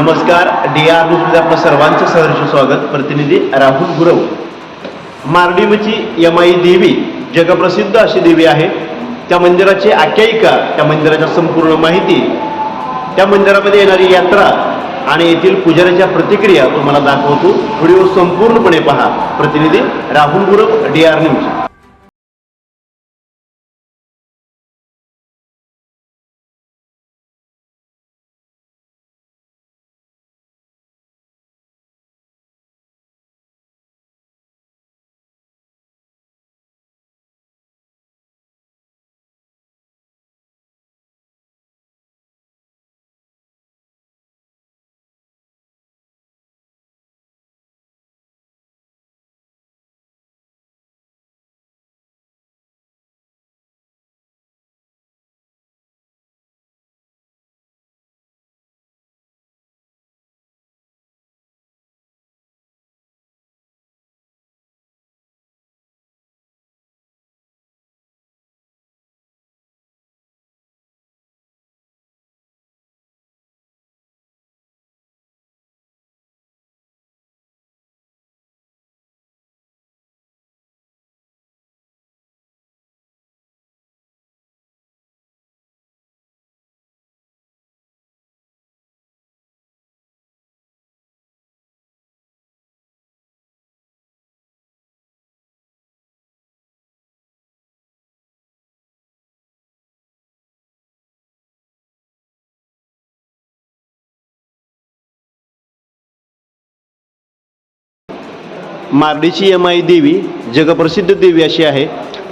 नमस्कार D R न्यूजमध्ये आपलं सर्वांचं सहर्ष स्वागत. प्रतिनिधी राहुल गुरव. मारडीमची यमाई देवी जगप्रसिद्ध अशी देवी आहे. त्या मंदिराची आख्यायिका त्या मंदिराच्या संपूर्ण माहिती त्या मंदिरामध्ये येणारी यात्रा आणि येथील पुजाऱ्याच्या प्रतिक्रिया तुम्हाला दाखवतो. व्हिडिओ संपूर्णपणे पहा. प्रतिनिधी Rahul Gurav D R news. मार्डीची Yamai Devi जगप्रसिद्ध देवी अशी आहे.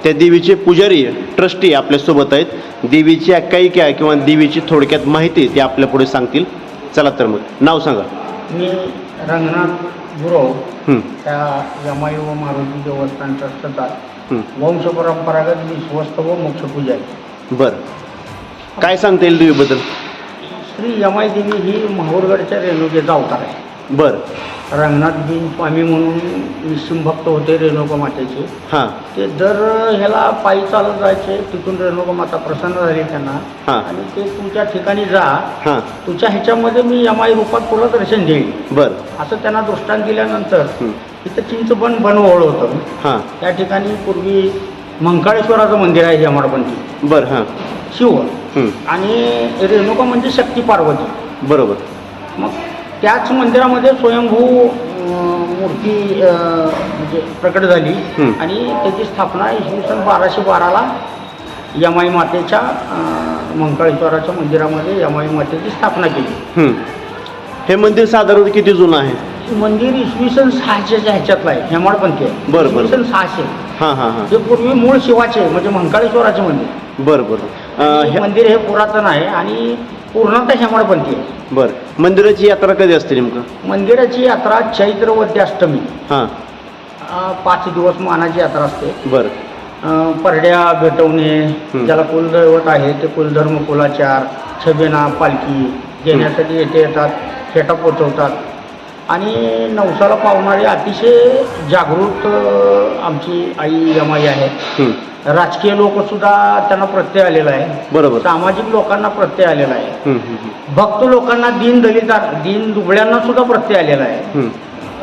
त्या देवीचे पुजारी ट्रस्टी आपल्यासोबत आहेत. देवीची आख्यायिका किंवा देवीची थोडक्यात माहिती ते आपल्या पुढे सांगतील. चला तर मग नाव सांगा. मी रंगनाथ गुरव. त्या यमाई व मारुती देवस्थान ट्रस्टचा. वंश परंपरागत विश्वस्त व मोक्षपूजा आहे. बरं. काय सांगता येईल देवीबद्दल? श्री यमाई देवी ही माहूरगडच्या रेणुकेचा अवतार आहे. बरं. रंगनाथजी स्वामी म्हणून निश्चिम भक्त होते रेणुका मातेचे. हां. ते दर ह्याला पायी चालत जायचे तिथून रेणुका माता प्रसन्न झाली त्यांना. हां. आणि ते तुमच्या ठिकाणी जा. हां. तुझ्या ह्याच्यामध्ये मी यमाई रूपात तुला दर्शन देईन. बरं. असं त्यांना दृष्टांत दिल्यानंतर हं, तिथं चिंचबन बनवळ होतं. हां. त्या ठिकाणी पूर्वी मंकाळेश्वराचं मंदिर आहे यमाडपंथी. बरं हां. शिव. हं, आणि रेणुका म्हणजे शक्ती पार्वती. बरोबर. मग त्याच मंदिरामध्ये स्वयंभू अं, मूर्ती अं, म्हणजे प्रकट झाली. आणि त्याची स्थापना इसवी सन बाराशे बाराला यमाई मातेच्या अं, मंकाळेश्वराच्या मंदिरामध्ये यमाई मातेची स्थापना केली. हं. हे मंदिर साधारण किती जुनं आहे? मंदिर इसवी सन सहाशेच्या ह्याच्यातलं आहे हेमाडपंथी आहे. बरं, बरं. इसवी सन सहाशे. हां हां हां. जे पूर्वी मूळ शिवाचे म्हणजे मंकाळेश्वराचे मंदिर. बरं बरं. अं, हे ह्या- मंदिर हे पुरातन आहे आणि पूर्णतः हेमाडपंथी आहे बरं. मंदिराची यात्रा कधी असते नेमकं? मंदिराची यात्रा चैत्र वद्य अष्टमी. हां. अं, पाच दिवस मानाची यात्रा असते. बरं. अं, परड्या भेटवणे. ज्याला कुलदैवत आहे ते कुलधर्म कुलाचार छबेना पालखी घेण्यासाठी येथे येतात फेटा पोचवतात. आणि नवसाला पावणारी अतिशय जागृत आमची आई यमाई आहे. राजकीय लोकसुद्धा त्यांना प्रत्यय आलेला आहे. बरोबर. सामाजिक लोकांना प्रत्यय आलेला आहे. भक्त लोकांना दीन दलिता दीन दुबळ्यांना सुद्धा प्रत्यय आलेला आहे.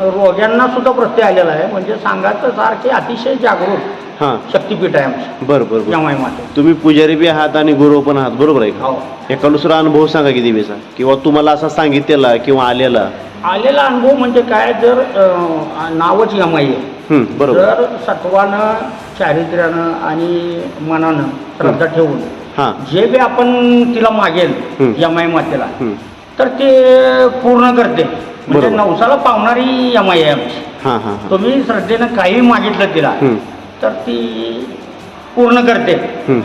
रोग्यांना सुद्धा प्रत्यय आलेला आहे. म्हणजे सांगायचं सारखे अतिशय जागरूक हां. शक्तीपीठ आहे आमचं. बरं बरं बरं. यमाई माते. तुम्ही पुजारी बी आहात आणि गुरु पण आहात. बरोबर आहे का? हो. एका दुसरा अनुभव सांगा की देवीचा. किंवा तुम्हाला असा सांगितलेला किंवा आलेला. आलेला अनुभव म्हणजे काय? जर नावच यमाई आहे. हं, बरोबर. जर सत्वानं चारित्र्यानं आणि मनानं श्रद्धा ठेवून हां. जे बी आपण तिला मागेल. यमाई मातेला तर ते पूर्ण करते. म्हणजे. नवसाला पावणारी यमाई आहे आमची. तुम्ही श्रद्धेनं काही मागितलं तिला तर ती पूर्ण करते.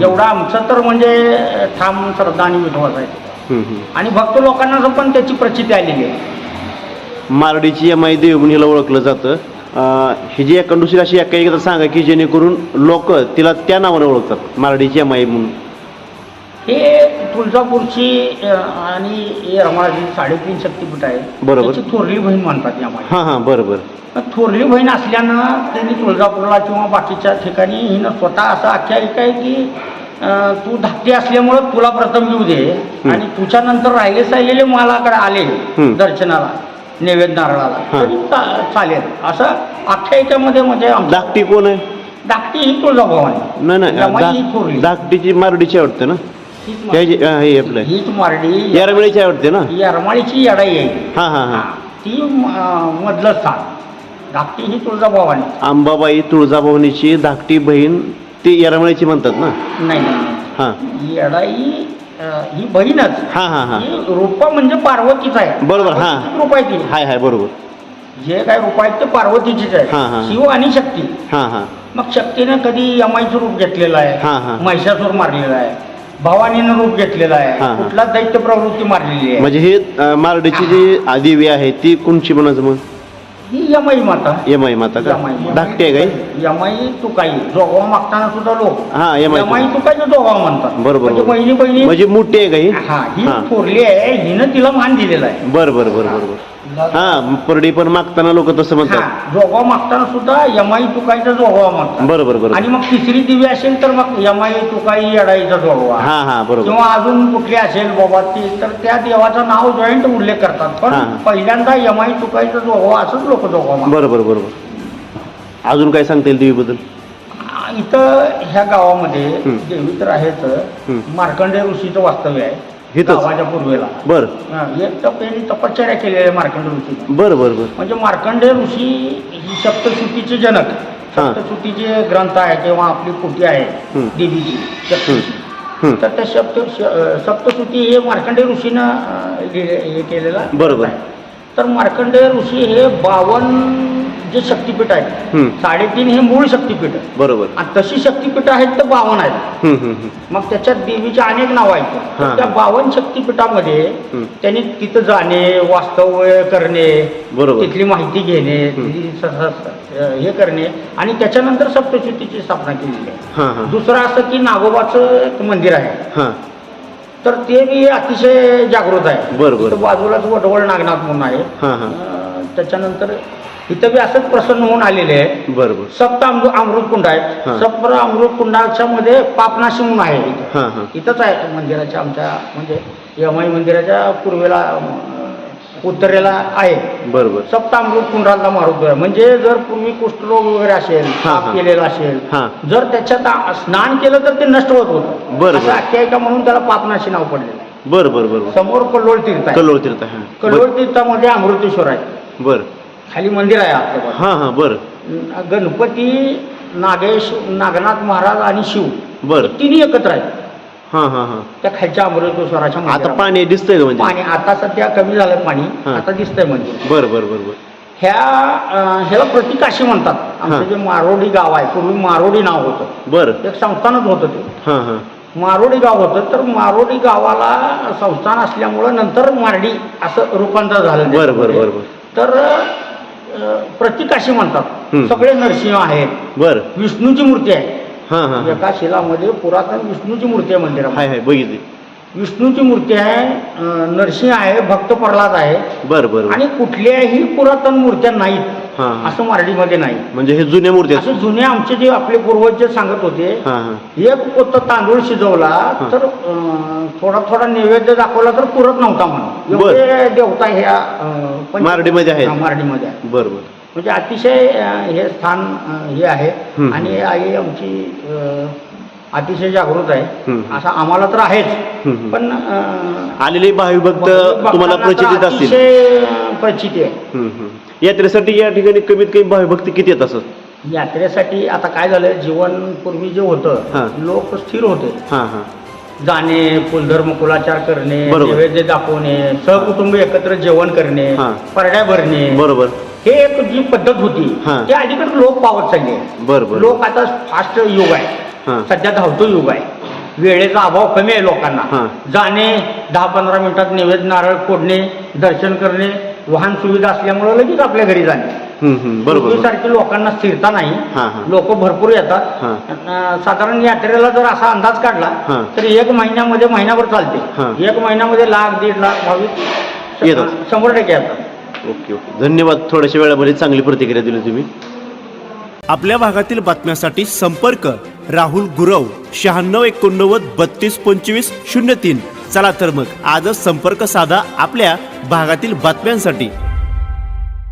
एवढा आमचं तर म्हणजे ठाम श्रद्धा आणि विश्वास आहे. आणि भक्त लोकांना पण त्याची प्रचिती आलेली आहे. मारडीची एमाई देव म्हणून हिला ओळखलं जातं ही जी एका दुसरी अशी एका एकदा सांगा की जेणेकरून लोक तिला त्या नावाने ओळखतात मारडीची एमाई म्हणून हे तुळजापूरची आणि हे रमाळाची साडेतीन शक्तीपीठ आहे बरोबर. त्याची थोरली बहीण म्हणतात यामध्ये हां हां बरं बरं थोरली बहीण असल्यानं त्यांनी तुळजापूरला किंवा बाकीच्या ठिकाणी हिनं स्वतः असं आख्यायिका आहे की तू धाकटी असल्यामुळं तुला प्रथम येऊ दे. आणि तुझ्या नंतर राहिले साहिलेले मालाकडे आले. दर्शनाला नैवेद्य नारळाला. हां. तरी चा- चालेल. असं आख्यायिकामध्ये म्हणजे आमच्या धाकटी कोण आहे? धाकटी ही तुळजाभवानी. नाही नाही यमाई ही धा- थोरली. धाकटीची मारडीची आवडते ना? हीच मारडी. हा, हे आपलं. हीच मारडी. यारमिळीची आवडते ना? येरमाळीची येडाई आहे. हा हा हा. ती म- मधलं स्थान. धाकटी ही तुळजाभवानी. अंबाबाई तुळजाभवानीची धाकटी बहीण ती यारमिळीची म्हणतात ना? नाही नाही. हा. येडाई ही बहीणच. हा हा हा. ही रूपा म्हणजे पार्वतीच आहे. बरोबर, हा. पार्वतीचीच रूप आहे ती हाय हाय बरोबर. जे काय रूप आहेत ते पार्वतीचीच हा, हा. आहे शिव आणि शक्ती. हा हा. मग शक्तीने कधी यमाईचं रूप घेतलेलं हा, हा. आहे महिषासूर मारलेला आहे भवानीनं रूप घेतलेलं हा, हा. आहे कुठला दैत्य प्रवृत्ती मारलेली आहे. म्हणजे हे अं, मारडीची जी आदिवी आहे ती कोणची म्हणायचं मग? ही यमाई माता. यमाई माता का? यमाई धाकटी आहे काही यमाई तुकाई. जोगवा मागताना सुद्धा लोक. हा यमाई यमाई तुकाईचं जोगवा म्हणतात. बरोबर म्हणजे बरोबर. बहिणी बहिणी म्हणजे मोठी आहे ही? हा ही हा. थोरली आहे. हिनं तिला मान दिलेला आहे. बर बर बर बर बर. हा परडी पण मागताना लोक तसं म्हणतात. जोगवा मागताना सुद्धा यमाई तुकाईचा जोगवा मागतात. बरोबर बरोबर आणि मग तिसरी दिवी असेल तर मग यमाई तुकाई येडाईचा जोगवा. हा हा बरोबर. किंवा अजून कुठली असेल बाबा ती तर त्या देवाचं नाव जॉईंट उल्लेख करतात. पण. पहिल्यांदा यमाई तुकाईचा जोगवा असंच लोक जोगवा मागतात. बरोबर बरोबर अजून काय सांगता येईल देवीबद्दल? इथं ह्या गावामध्ये हं. देवी तर आहेच हं. मार्कंडेय ऋषीचं वास्तव्य आहे. इथंच? गावाच्या पूर्वेला बर हा, एक तप यांनी तपश्चर्या केलेली आहे मार्कंड ऋषी बर बर बर म्हणजे मार्कंडेय ऋषी ही सप्तश्रुतीचे जनक हा. सप्तश्रुतीचे ग्रंथ आहे किंवा आपली पोटी आहे हं. देवीची सप्तश्रुती. हं. तर त्या सप्त सप्तश्रुती हे मार्कंडेय ऋषीनं अं, लिहिले- हे केलेलं बरोबर. आहे. तर मार्कंडेय ऋषी हे बावन जे शक्तिपीठ आहेत हं. साडेतीन हे मूळ शक्तिपीठ आहे. बरोबर आणि तशी शक्तिपीठ आहेत तर बावन आहेत. मग त्याच्यात देवीचे अनेक नाव आहेत तर. त्या बावन शक्तिपीठामध्ये. त्यांनी तिथं जाणे वास्तव्य करणे बरोबर. तिथली माहिती घेणे हं. तिथली स- स- हे करणे आणि त्याच्यानंतर सप्तशुद्धीची स्थापना केलेली आहे हां हां दुसरं असं की नागोबाचं एक मंदिर आहे हां तर ते बी अतिशय जागृत आहे बरं, बरं. इथं बाजूलाच वडवळ नागनाथ म्हणून आहे हां हां अं, त्याच्यानंतर इथं बी असंच प्रसन्न होऊन आलेले आहे बरं बरं सप्त अमृत अमृत कुंड आहेत. हां. सप्त अमृत कुंडाच्या मध्ये पापनाशी म्हणून आहे इथं. हां हां. इथंच आहे मंदिराच्या आमच्या म्हणजे यमाई मंदिराच्या पूर्वेला अं, उत्तरेला आहे. बरं बरं सप्त अमृत कुंडाला मारुत आहे. म्हणजे जर पूर्वी कुष्ठरोग वगैरे असेल हां. केलेला असेल हां. जर त्याच्यात आ- स्नान केलं तर ते नष्ट होत होतं. बरं, असं बरं. आख्यायिका म्हणून त्याला पापनाशी नाव पडलेलं आहे. बरं बरं बरं समोर कल्लोळ तीर्थ आहे. कल्लोळ तीर्थ हां कल्लोळ तीर्थामध्ये अमृतेश्वर आहे. बरं. खाली मंदिर आहे आपल्या हां हां बरं. गणपती नागेश नागनाथ महाराज आणि शिव. बरं. तिन्ही एकत्र आहेत. हां हां हां. त्या खालच्या अमृतेश्वराच्या आता. पाणी दिसतंय का म्हणजे? पाणी आता सध्या कमी झालं पाणी. हां. आता दिसतंय मंदिर. बरं बरं बरं बरं. ह्या अं, ह्याला प्रतिकाशी म्हणतात. आमचं. जे मारोडी गाव आहे पूर्वी मारोडी नाव होतं. बरं. एक संस्थानच होतं ते. हां हां. मारोडी गाव होतं तर मारोडी गावाला संस्थान असल्यामुळं नंतर मारडी असं रूपांतर झालं. बरं, बरं, त्याच्यामध्ये. बरं, बरं. तर अं, प्रतिकाशी म्हणतात. सगळे नरसिंह आहेत. बरं. विष्णूची मूर्ती आहे. हां हां हां. एका शिलामध्ये पुरातन विष्णूची मूर्ती आहे मंदिरामध्ये. हाय हाय बघितली. विष्णूची मूर्ती आहे अं, नरसिंह आहे भक्त प्रल्हाद आहे. बरं बरं बरं. आणि कुठल्याही पुरातन मूर्त्या नाहीत. हां हां असं मराठीमध्ये नाही म्हणजे हे जुन्या मूर्ती आहेत असे जुने आमचे जे आपले पूर्वज जे सांगत होते हां हां एक पोत तांदूळ शिजवला. तर अं, थोडा थोडा नैवेद्य दाखवला तर पुरत नव्हता म्हणून बर. एवढे देवता ह्या अं, पंच- मारडीमध्ये आहेत. हां, मारडीमध्ये आहे बरं बरं म्हणजे अतिशय अं, हे स्थान अं, हे आहे. आणि आई आमची अं, अतिशय जागृत आहे. असं आम्हाला तर आहेच. पण अं, आलेले भाविभक्त तुम्हाला भक्तांना तर प्रचितीत असतील अतिशय अं, प्रचिती आहे. यात्रेसाठी या ठिकाणी कमीत कमी भाविभक्त किती येत असत यात्रेसाठी आता काय झालं जीवन पूर्वी जे हां. होतं लोक स्थिर होते. हां हां. जाणे कुलधर्म कुलाचार करणे बरोबर. नैवेद्य दाखवणे सहकुटुंब एकत्र जेवण करणे हां. परड्या भरणे. बरोबर. हे एक जी पद्धत होती हां. ती अलीकडे लोक पावत चालली. आहे बरं बरं लोक आता फास्ट युग आहे. सध्या धावतो युग आहे. वेळेचा अभाव कमी आहे लोकांना. हां. जाणे दहा पंधरा मिनिटात नैवेद्य नारळ फोडणे दर्शन करणे वाहन सुविधा असल्यामुळे लगेच आपल्या घरी जाणे हं, हं. बरोबर बरोबर. सारखी लोकांना स्थिरता नाही हां, हां. लोक भरपूर येतात हां. अं, साधारण यात्रेला जर असा अंदाज काढला हां. तर एक महिन्यामध्ये महिनाभर हां. चालते एक महिन्यामध्ये लाख दीड लाख भाविक येतात. शंभर टक्के येतात ओके ओके धन्यवाद थोड्याशा वेळामध्ये चांगली प्रतिक्रिया दिली तुम्ही आपल्या भागातील बातम्यांसाठी संपर्क राहुल गुरव शहाण्णव एकोणनव्वद बत्तीस पंचवीस शून्य तीन चला तर मग आजच संपर्क साधा आपल्या भागातील बातम्यांसाठी.